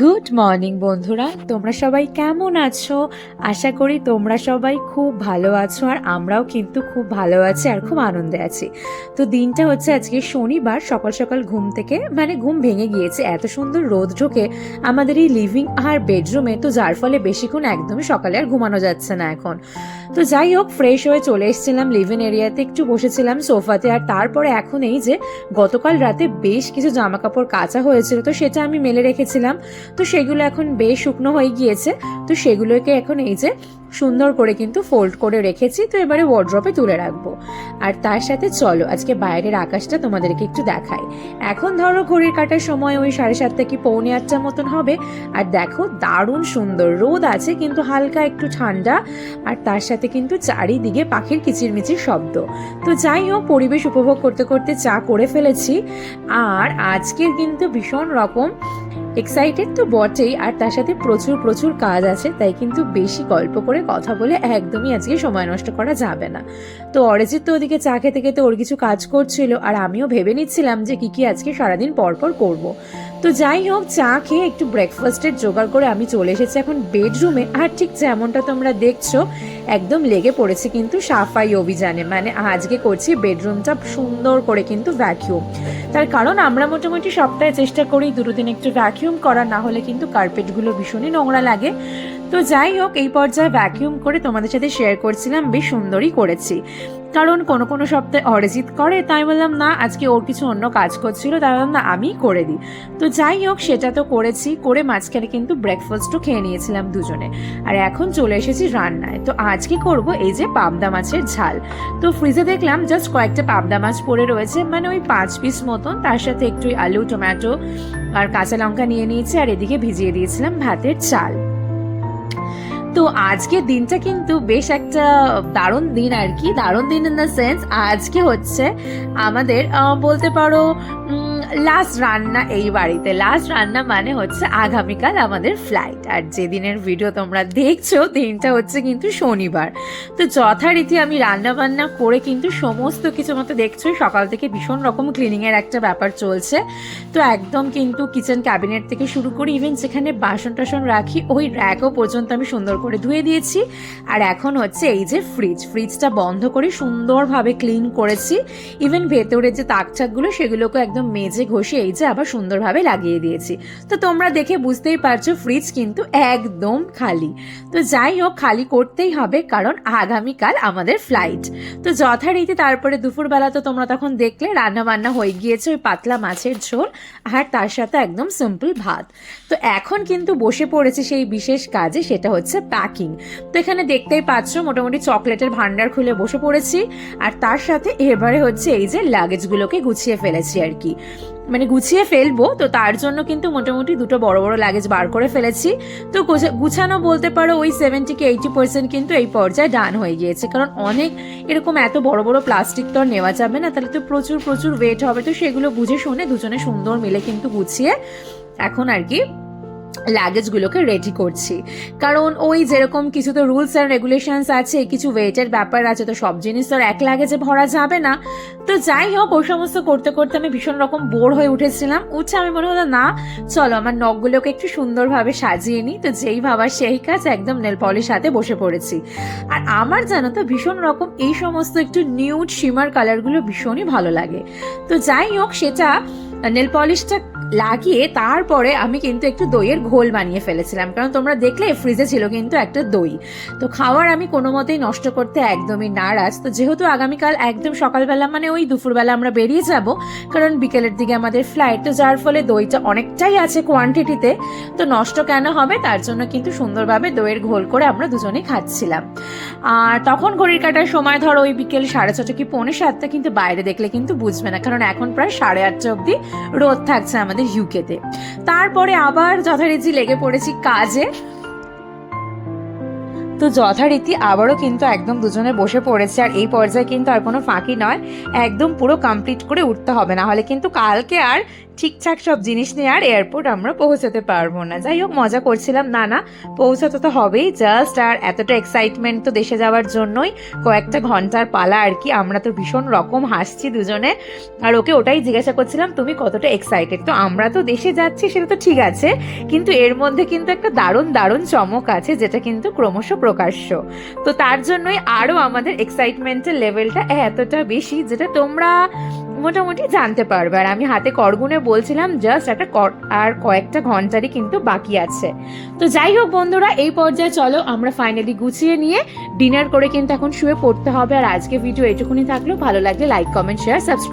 Good morning বন্ধুরা। তোমরা সবাই কেমন আছো? আশা করি তোমরা সবাই খুব ভালো আছো আর আমরাও কিন্তু খুব ভালো আছি আর খুব আনন্দে আছি। তো দিনটা হচ্ছে আজকে শনিবার, সকাল সকাল ঘুম থেকে মানে ঘুম ভেঙে গিয়েছে। এত সুন্দর রোদ ঢোকে আমাদের এই লিভিং আর বেডরুমে তো যার ফলে বেশিক্ষণ একদমই সকালে আর ঘুমানো যাচ্ছে না এখন। তো যাই হোক ফ্রেশ হয়ে চলে এসেছিলাম লিভিং এরিয়াতে একটু বসেছিলাম সোফাতে আর তারপরে এখন এই যে গতকাল রাতে বেশ কিছু জামা কাপড় কাঁচা হয়েছিল, তো সেটা আমি মেলে রেখেছিলাম। তো সেগুলো এখন বেশ শুকনো হয়ে গিয়েছে। তো সেগুলোকে এখন এই যে সুন্দর করে কিন্তু ফোল্ড করে রেখেছি, তো এবারে ওয়ার্ড্রপে তুলে রাখব। আর তার সাথে চলো, আজকে বাইরের আকাশটা তোমাদেরকে একটু দেখাই। এখন ধরো ঘড়ির কাটার সময় ওই সাড়ে সাতটা কি পৌনে আটটার মতন হবে। আর দেখো, দারুণ সুন্দর, রোদ আছে কিন্তু হালকা একটু ঠান্ডা। আর তার সাথে কিন্তু চারিদিকে পাখির কিচিরমিচির শব্দ। তো যাই হোক, পরিবেশ উপভোগ করতে করতে চা করে ফেলেছি। আর আজকে কিন্তু ভীষণ রকম এক্সাইটেড তো বটেই, আর তার সাথে প্রচুর প্রচুর কাজ আছে, তাই কিন্তু বেশি গল্প করে কথা বলে একদমই আজকে সময় নষ্ট করা যাবে না। তো অরিজিৎ তো ওদিকে চা খেতে খেতে ওর কিছু কাজ করছিল, আর আমিও ভেবে নিচ্ছিলাম যে কি কি আজকে সারাদিন পর পর করব। তো যাই হোক, চা খেয়ে একটু ব্রেকফাস্টের জোগাড় করে আমি চলে এসেছি এখন বেডরুমে আর ঠিক যেমনটা তোমরা দেখছ, একদম লেগে পড়েছে কিন্তু সাফাই অভিযানে। মানে আজকে করছি বেডরুমটা সুন্দর করে কিন্তু ভ্যাকিউম তার কারণ আমরা মোটামুটি সপ্তাহে চেষ্টা করি দুটো দিন একটু ভ্যাকিউম করা না হলে কিন্তু কার্পেটগুলো ভীষণই নোংরা লাগে। তো যাই হোক, এই পর্যায়ে ভ্যাকিউম করে তোমাদের সাথে শেয়ার করছিলাম, বেশ সুন্দরই করেছি। কারণ কোনো কোনো সপ্তাহে অরিজিৎ করে, তাই বললাম, না, আজকে ওর কিছু অন্য কাজ করছিল, তাই বললাম, না আমি করে দিই। তো যাই হোক, সেটা তো করেছি, করে মাঝখানে কিন্তু ব্রেকফাস্টও খেয়ে নিয়েছিলাম দুজনে। আর এখন চলে এসেছি রান্নায়। তো আজকে করব এই যে পাবদা মাছের ঝাল। তো ফ্রিজে দেখলাম জাস্ট কয়েকটা পাবদা মাছ পড়ে রয়েছে মানে ওই পাঁচ পিস মতন, তার সাথে একটু আলু টমেটো আর কাঁচা লঙ্কা নিয়ে নিয়েছি আর এদিকে ভিজিয়ে দিয়েছিলাম ভাতের চাল। তো আজকের দিনটা কিন্তু বেশ একটা দারুণ দিন আর কি, দারুণ দিন ইন দ্য সেন্স আজকে হচ্ছে আমাদের বলতে পারো লাস্ট রান্না এই বাড়িতে। লাস্ট রান্না মানে হচ্ছে আগামীকাল আমাদের ফ্লাইট আর যেদিনের ভিডিও তোমরা দেখছ, দিনটা হচ্ছে কিন্তু শনিবার। তো যথারীতি আমি রান্না বান্না করে কিন্তু সমস্ত কিছু মতো দেখছ, সকাল থেকে ভীষণ রকম ক্লিনিংয়ের একটা ব্যাপার চলছে। তো একদম কিন্তু কিচেন ক্যাবিনেট থেকে শুরু করে ইভেন যেখানে বাসন টাসন রাখি, ওই র্যাকও পর্যন্ত আমি সুন্দর করে ধুয়ে দিয়েছি। আর এখন হচ্ছে এই যে ফ্রিজ ফ্রিজটা বন্ধ করে সুন্দরভাবে ক্লিন করেছি। ইভেন ভেতরে যে তাকচাকগুলো সেগুলোকে একদম মেজে ঘষে এই যে আবার সুন্দরভাবে লাগিয়ে দিয়েছি। তো তোমরা দেখে বুঝতেই পারছ ফ্রিজ কিন্তু একদম খালি। তো যাই হোক, খালি করতেই হবে কারণ আগামীকাল আমাদের ফ্লাইট তো যথারীতি তারপরে দুপুরবেলা তো তোমরা তখন দেখলে রান্না বান্না হয়ে গিয়েছে ওই পাতলা মাছের ঝোল আর তার সাথে একদম সিম্পল ভাত। তো এখন কিন্তু বসে পড়েছে সেই বিশেষ কাজে, সেটা হচ্ছে প্যাকিং তো এখানে দেখতেই পাচ্ছ মোটামুটি চকলেটের ভান্ডার খুলে বসে পড়েছি। আর তার সাথে এবারে হচ্ছে এই যে লাগেজগুলোকে গুছিয়ে ফেলেছি আর কি। মানে গুছিয়ে ফেলব, তো তার জন্য কিন্তু মোটামুটি দুটো বড় বড় লাগেজ বার করে ফেলেছি। তো গোছা- গুছানো বলতে পারো ওই সেভেন্টি কি এইটি পার্সেন্ট কিন্তু এই পর্যায়ে ডান হয়ে গিয়েছে। কারণ অনেক এরকম এত বড় বড় প্লাস্টিক তো আর নেওয়া যাবে না, তাহলে তো প্রচুর প্রচুর ওয়েট হবে। তো সেগুলো বুঝে শুনে দুজনে সুন্দর মিলে কিন্তু গুছিয়ে এখন আর কি লাগেজগুলোকে রেডি করছি। কারণ ওই যেরকম কিছু তো রুলস অ্যান্ড রেগুলেশনস আছে, কিছু ওয়েটের ব্যাপার আছে, তো সব জিনিস তো এক লাগেজে ভরা যাবে না। তো যাই হোক, ওই সমস্ত করতে করতে আমি ভীষণ রকম বোর হয়ে উঠেছিলাম। উঠছে আমি মনে হলো, না, চলো আমার নখগুলোকে একটু সুন্দরভাবে সাজিয়ে নিই। তো যেই ভাবার সেই কাজ একদম নেল পলিশ হাতে বসে পড়েছি। আর আমার জানো তো, ভীষণ রকম এই সমস্ত একটু নিউড শিমার কালারগুলো ভীষণই ভালো লাগে। তো যাই হোক, সেটা নেল পলিশটা লাগিয়ে তারপরে আমি কিন্তু একটু দইয়ের ঘোল বানিয়ে ফেলেছিলাম। কারণ তোমরা দেখলে ফ্রিজে ছিল কিন্তু একটা দই। তো খাওয়ার আমি কোনো মতেই নষ্ট করতে একদমই নারাজ। তো যেহেতু আগামীকাল একদম সকালবেলা মানে ওই দুপুরবেলা আমরা বেরিয়ে যাব, কারণ বিকেলের দিকে আমাদের ফ্লাইট তো যার ফলে দইটা অনেকটাই আছে কোয়ান্টিটিতে তো নষ্ট কেন হবে? তার জন্য কিন্তু সুন্দরভাবে দইয়ের ঘোল করে আমরা দুজনেই খাচ্ছিলাম। আর তখন ঘড়ির কাটার সময়, ধরো ওই বিকেল সাড়ে ছটা কি, পৌনে সাতটা, কিন্তু বাইরে দেখলে কিন্তু বুঝবে না, কারণ এখন প্রায় সাড়ে আটটা অবধি রোদ থাকছে আমাদের ইউকেতে তারপরে আবার যথারীতি লেগে পড়েছি কাজে। তো যথারীতি আবারও কিন্তু একদম দুজনে বসে পড়েছে, আর এই পর্যায়ে কিন্তু আর কোনো ফাঁকি নয়। একদম পুরো কমপ্লিট করে উঠতে হবে, না হলে কিন্তু কালকে আর ঠিকঠাক সব জিনিস নিয়ে আর এয়ারপোর্ট আমরা পৌঁছাতে পারব না। যাই হোক, মজা করছিলাম। না না, পৌঁছাতে তো হবেই জাস্ট আর এতটা এক্সাইটমেন্ট তো দেশে যাওয়ার জন্যই। কয়েকটা ঘণ্টার পালা আর কি, আমরা তো ভীষণ রকম হাসছি দুজনে। আর ওকে ওটাই জিজ্ঞাসা করছিলাম, তুমি কতটা এক্সাইটেড তো আমরা তো দেশে যাচ্ছি, সেটা তো ঠিক আছে, কিন্তু এর মধ্যে কিন্তু একটা দারুণ দারুণ চমক আছে, যেটা কিন্তু ক্রমশ প্রকাশ্য। তো তার জন্যই আরও আমাদের এক্সাইটমেন্টের লেভেলটা এতটা বেশি যেটা তোমরা মোটামুটি জানতে পারবে। আর আমি হাতে করগুনে বলছিলাম, জাস্ট একটা আর কয়েকটা ঘন্টারই কিন্তু বাকি আছে। তো যাই হোক বন্ধুরা, এই পর্যায়ে চলো, আমরা ফাইনালি গুছিয়ে নিয়ে ডিনার করে কিন্তু এখন শুয়ে পড়তে হবে। আর আজকে ভিডিও এটুকুনি থাকলেও ভালো লাগলে লাইক কমেন্ট শেয়ার সাবস্ক্রাইব